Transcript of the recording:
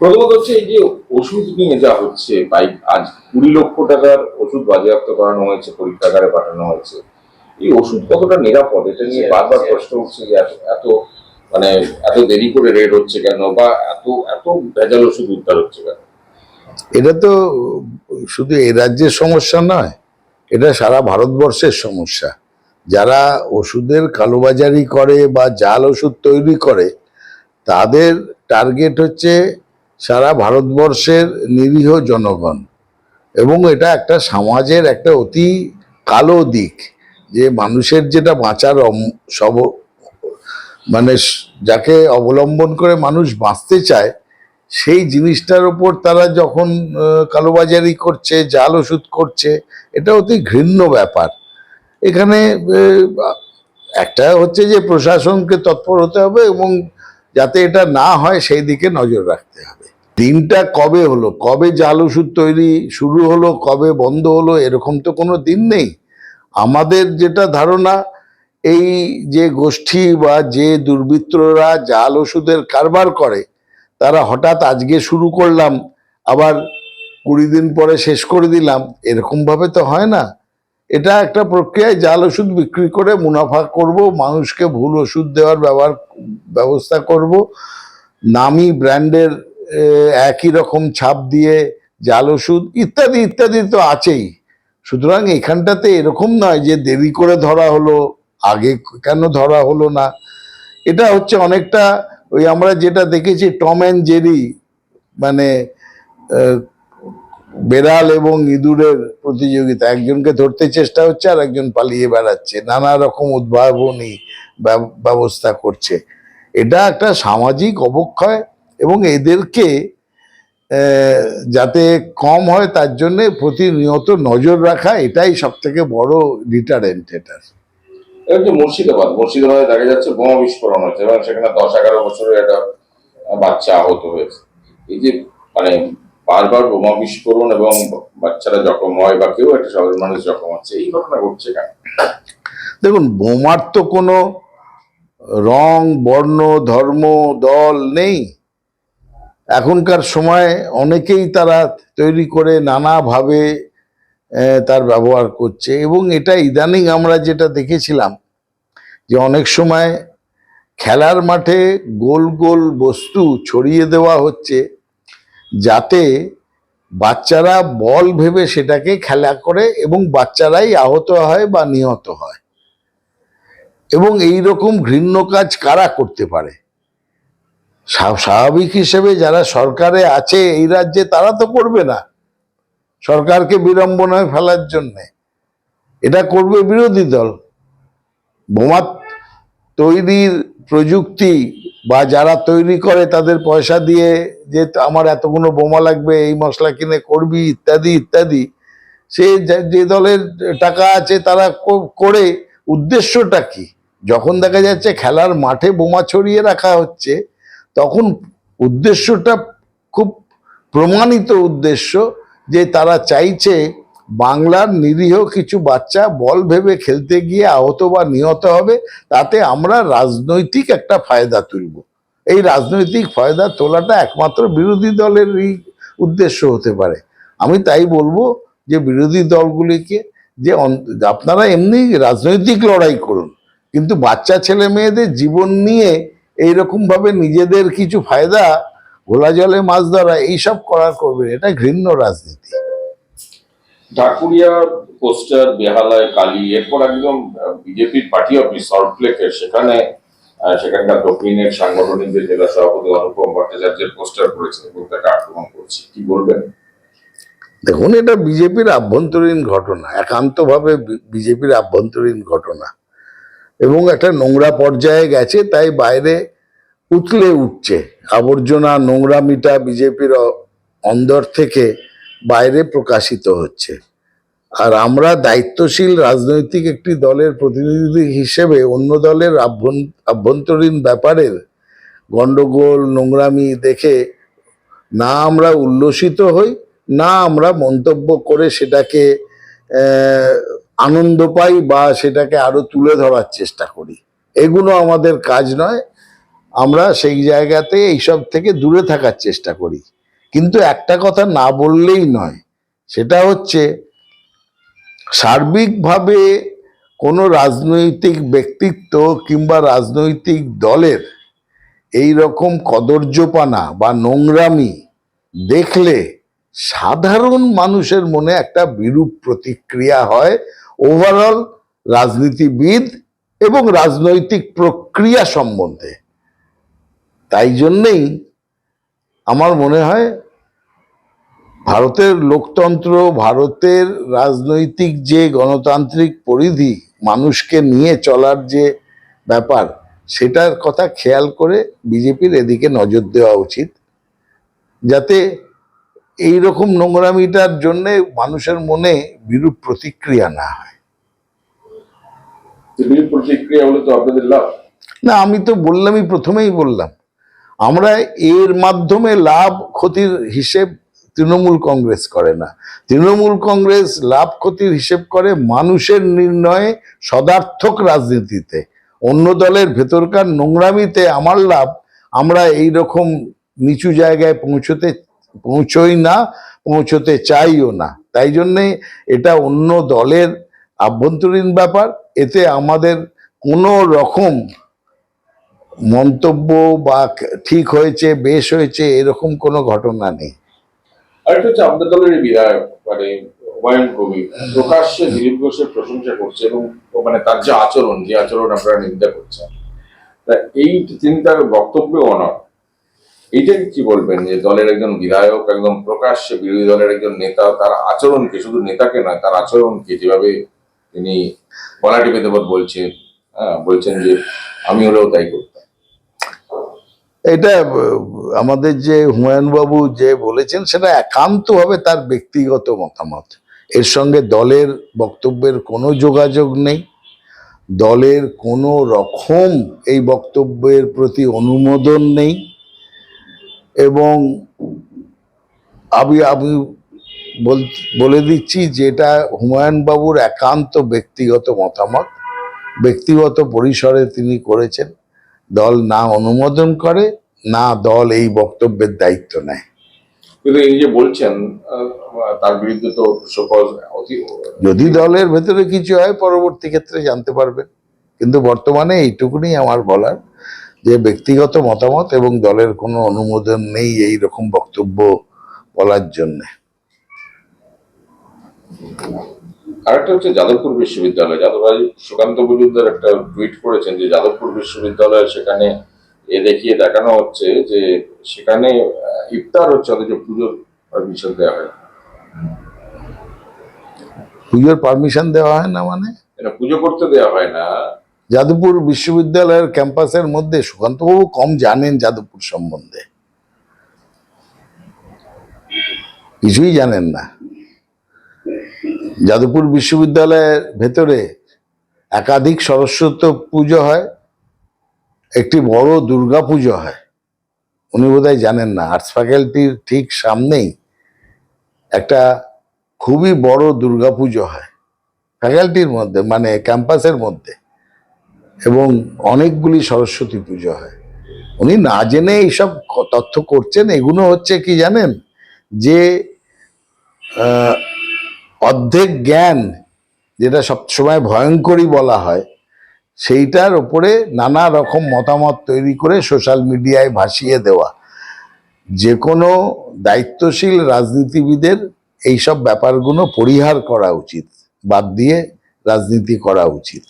প্রথমত হচ্ছে এই যে ওষুধ নিয়ে যা হচ্ছে বাইক আজ কুড়ি লক্ষ টাকার ওষুধ বাজেয়াপ্ত করানো হয়েছে পরীক্ষাগারে পাঠানো হয়েছে। এই ওষুধ কতটা নিরাপদ? এটা নিয়ে বারবার প্রশ্ন উঠছে যে এত এত মানে এত দেরি করে রেড হচ্ছে কেন বা এত এত ভেজাল ওষুধ উদ্ধার হচ্ছে কেন? এটা তো শুধু এই রাজ্যের সমস্যা নয় এটা সারা ভারতবর্ষের সমস্যা। যারা ওষুধের কালোবাজারি করে বা জাল ওষুধ তৈরি করে তাদের টার্গেট হচ্ছে সারা ভারতবর্ষের নিরীহ জনগণ। এবং এটা একটা সমাজের একটা অতি কালো দিক, যে মানুষের যেটা বাঁচার সব মানে যাকে অবলম্বন করে মানুষ বাঁচতে চায়, সেই জিনিসটার উপর তারা যখন কালোবাজারি করছে, জাল ওষুধ করছে, এটা অতি ঘৃণ্য ব্যাপার। এখানে একটা হচ্ছে যে প্রশাসনকে তৎপর হতে হবে এবং যাতে এটা না হয়, সেই দিকে নজর রাখতে হবে। দিনটা কবে হলো? কবে জাল ওষুধ তৈরি শুরু হলো, কবে বন্ধ হলো, এরকম তো কোনো দিন নেই। আমাদের যেটা ধারণা, এই যে গোষ্ঠী বা যে দুর্বৃত্তরা জাল ওষুধের কারবার করে, তারা হঠাৎ আজকে শুরু করলাম, আবার কুড়ি দিন পরে শেষ করে দিলাম, এরকম ভাবে তো হয় না। এটা একটা প্রক্রিয়ায় জাল ওষুধ বিক্রি করে মুনাফা করব, মানুষকে ভুল ওষুধ দেওয়ার ব্যবহার, ব্যবস্থা করব, নামি ব্র্যান্ডের একই রকম ছাপ দিয়ে জাল, ওষুধ ইত্যাদি ইত্যাদি তো আছেই। সুতরাং এখানটাতে এরকম নয় যে দেরি করে ধরা হলো, আগে কেন ধরা হলো না। এটা হচ্ছে অনেকটা ওই আমরা যেটা দেখেছি টম অ্যান্ড জেরি মানে বেড়াল এবং ইঁদুরের প্রতিযোগিতা। একজনকে ধরতে চেষ্টা হচ্ছে আর একজন পালিয়ে বেড়াচ্ছে। নানা রকম উদ্ভাবনী ব্যব- ব্যবস্থা করছে। এটা একটা সামাজিক অবক্ষয়। এবং এদেরকে যাতে কম হয় তার জন্য প্রতিনিয়ত নজর রাখা এটাই সব থেকে বড় ডিটারেন্ট এটার যে মুর্শিদাবাদ মুর্শিদাবাদে দেখা যাচ্ছে বোমা বিস্ফোরণ হচ্ছে এবং সেখানে দশ এগারো বছরের একটা বাচ্চা আহত হয়েছে। এই যে মানে বারবার বোমা বিস্ফোরণ এবং বাচ্চারা জখম হয় বা কেউ একটা সাধারণ মানুষ জখম হচ্ছে এই ঘটনা ঘটছে কেন? দেখুন বোমার তো কোনো রং বর্ণ ধর্ম দল নেই। এখনকার সময় অনেকেই তারা তৈরি করে নানাভাবে তার ব্যবহার করছে এবং এটা ইদানিং আমরা যেটা দেখেছিলাম যে অনেক সময় খেলার মাঠে গোল গোল বস্তু ছড়িয়ে দেওয়া হচ্ছে যাতে বাচ্চারা বল ভেবে সেটাকে খেলা করে এবং বাচ্চারাই আহত হয় বা নিহত হয়। এবং এই রকম ঘৃণ্য কাজ কারা করতে পারে? স্বাভাবিক হিসেবে যারা সরকারে আছে এই রাজ্যে তারা তো করবে না। সরকারকে বিড়ম্বনায় ফেলার জন্যে। এটা করবে বিরোধী দল। বোমা তৈরির প্রযুক্তি বা যারা তৈরি করে তাদের পয়সা দিয়ে যে আমার এতগুলো বোমা লাগবে, এই মশলা কিনে করবি, ইত্যাদি ইত্যাদি, সে যে- দলের টাকা আছে তারা করে উদ্দেশ্যটা কি? যখন দেখা যাচ্ছে খেলার মাঠে বোমা ছড়িয়ে রাখা হচ্ছে তখন উদ্দেশ্যটা খুব প্রমাণিত উদ্দেশ্য যে তারা চাইছে বাংলার নিরীহ কিছু বাচ্চা বল ভেবে খেলতে গিয়ে আহত বা নিহত হবে, তাতে আমরা রাজনৈতিক একটা ফায়দা তুলব। এই রাজনৈতিক ফায়দা তোলাটা একমাত্র বিরোধী দলেরই উদ্দেশ্য হতে পারে। আমি তাই বলব যে বিরোধী দলগুলিকে যে আপনারা এমনি রাজনৈতিক লড়াই করুন, কিন্তু বাচ্চা, ছেলে, মেয়েদের জীবন নিয়ে এইরকম ভাবে নিজেদের কিছু ফায়দা ঘোলা জলে মাছ ধরা এইসব করার করবে। এটা ঘৃণ্য রাজনীতি। ঢাকুরিয়া পোস্টার বেহালায় কালী এরপর একদম বিজেপির পার্টি অফিস সল্টলেকে সেখানে আহ, সেখানকার দক্ষিণের সাংগঠনিক যে জেলা সভাপতি অনুপম ভট্টাচার্যের পোস্টার করেছে এবং তাকে আক্রমণ করছে। কি বলবেন? দেখুন এটা বিজেপির আভ্যন্তরীণ ঘটনা একান্তভাবে বিজেপির আভ্যন্তরীণ ঘটনা। এবং একটা নোংরা পর্যায়ে গেছে, তাই বাইরে উতলে উঠছে। আবর্জনা নোংরামিটা বিজেপির অন্দর থেকে বাইরে প্রকাশিত হচ্ছে। আর আমরা দায়িত্বশীল রাজনৈতিক একটি দলের প্রতিনিধি হিসেবে অন্য দলের আভ্যন- আভ্যন্তরীণ ব্যাপারের গন্ডগোল, নোংরামি দেখে না আমরা উল্লসিত হই, না আমরা মন্তব্য করে সেটাকে আনন্দ পাই বা সেটাকে আরও তুলে ধরার চেষ্টা করি। এগুলো আমাদের কাজ নয়। আমরা সেই জায়গাতে এইসব থেকে দূরে থাকার চেষ্টা করি। কিন্তু একটা কথা না বললেই নয়, সেটা হচ্ছে সার্বিকভাবে কোনো রাজনৈতিক ব্যক্তিত্ব কিংবা রাজনৈতিক দলের এই রকম কদর্যপানা বা নোংরামি দেখলে সাধারণ মানুষের মনে একটা বিরূপ প্রতিক্রিয়া হয় ওভারঅল রাজনীতিবিদ এবং রাজনৈতিক প্রক্রিয়া সম্বন্ধে। তাই জন্যেই আমার মনে হয় ভারতের লোকতন্ত্র, ভারতের রাজনৈতিক যে গণতান্ত্রিক পরিধি মানুষকে নিয়ে চলার যে ব্যাপার, সেটার কথা খেয়াল করে বিজেপির এদিকে নজর দেওয়া উচিত। যাতে এই রকম নোংরামিটার জন্যে মানুষের মনে বিরূপ প্রতিক্রিয়া না হয়। প্রতিক্রিয়া হলে তো আপনাদের লাভ। না আমি তো বললামই প্রথমেই বললাম। আমরা এর মাধ্যমে লাভ ক্ষতির হিসেব তৃণমূল কংগ্রেস করে না। তৃণমূল কংগ্রেস লাভ ক্ষতির হিসেব করে মানুষের নির্ণয়ে সদার্থক রাজনীতিতে। অন্য দলের ভেতরকার নোংরামিতে আমার লাভ আমরা এই রকম নিচু জায়গায় পৌঁছতে পৌঁছই না পৌঁছতে চাইও না। তাই জন্যে এটা অন্য দলের আভ্যন্তরীণ ব্যাপার। এতে আমাদের কোনো রকম মন্তব্য বা ঠিক হয়েছে, বেশ হয়েছে, এরকম কোনো ঘটনা নেই। আরেকটা দলের বিধায়ক মানে প্রকাশ্যে দিলীপ ঘোষের প্রশংসা করছে এবং মানে তার যে আচরণ যে আচরণ আপনারা নিন্দা করছেন এই তিনি তার বক্তব্যে অনর এইটা কি বলবেন যে দলের একজন বিধায়ক, একদম প্রকাশ্যে বিরোধী দলের একজন নেতা, তার আচরণকে, শুধু নেতাকে নয়, তার আচরণকে যেভাবে তিনি গলা পেতে বলছেন হ্যাঁ বলছেন যে আমি হলেও তাই করতাম। এটা আমাদের যে হুমায়ুন বাবু যে বলেছেন, সেটা একান্তভাবে তার ব্যক্তিগত মতামত। এর সঙ্গে দলের বক্তব্যের কোনো যোগাযোগ নেই। দলের কোনো রকম এই বক্তব্যের প্রতি অনুমোদন নেই। এবং আমি আমি বল- দিচ্ছি যেটা হুমায়ুন বাবুর একান্ত ব্যক্তিগত মতামত। ব্যক্তিগত পরিসরে তিনি করেছেন। দল না অনুমোদন করে না দল এই বক্তব্যের দায়িত্ব নেয়। কিন্তু এই যে বলছেন তার বিরুদ্ধে তো যদি দলের ভেতরে কিছু হয় পরবর্তী ক্ষেত্রে জানতে পারবেন। কিন্তু বর্তমানে এইটুকুনি আমার বলার। যে ব্যক্তিগত মতামত এবং দলের কোনো অনুমোদন নেই এই রকম বক্তব্য বলার জন্য। আরেকটা হচ্ছে যাদবপুর বিশ্ববিদ্যালয়। যাদব সুকান্ত মজুমদার একটা টুইট করেছেন যে যাদবপুর বিশ্ববিদ্যালয় সেখানে এ দেখিয়ে দেখানো হচ্ছে যে সেখানে ইফতার হচ্ছে অথচ পুজোর পারমিশন দেওয়া হয় পুজোর পারমিশন দেওয়া হয় না মানে? এটা পুজো করতে দেওয়া হয় না। যাদবপুর বিশ্ববিদ্যালয়ের ক্যাম্পাসের মধ্যে সুকান্তবাবু কম জানেন যাদবপুর সম্বন্ধে। কিছুই জানেন না। যাদবপুর বিশ্ববিদ্যালয়ের ভেতরে একাধিক সরস্বতী পুজো হয়, একটি বড় দুর্গা পুজো হয়। উনি বোধহয় জানেন না। আর্টস ফ্যাকাল্টির ঠিক সামনেই একটা খুবই বড় দুর্গা পুজো হয়। ফ্যাকাল্টির মধ্যে মানে ক্যাম্পাসের মধ্যে। এবং অনেকগুলি সরস্বতী পুজো হয়। উনি না জেনে এইসব তথ্য করছেন, এগুলো হচ্ছে কি জানেন? যে অর্ধেক জ্ঞান যেটা সবসময় ভয়ঙ্করই বলা হয়, সেইটার ওপরে নানা রকম মতামত তৈরি করে সোশ্যাল মিডিয়ায় ভাসিয়ে দেওয়া। যে কোনো দায়িত্বশীল রাজনীতিবিদের এইসব ব্যাপারগুলো পরিহার করা উচিত, বাদ দিয়ে রাজনীতি করা উচিত।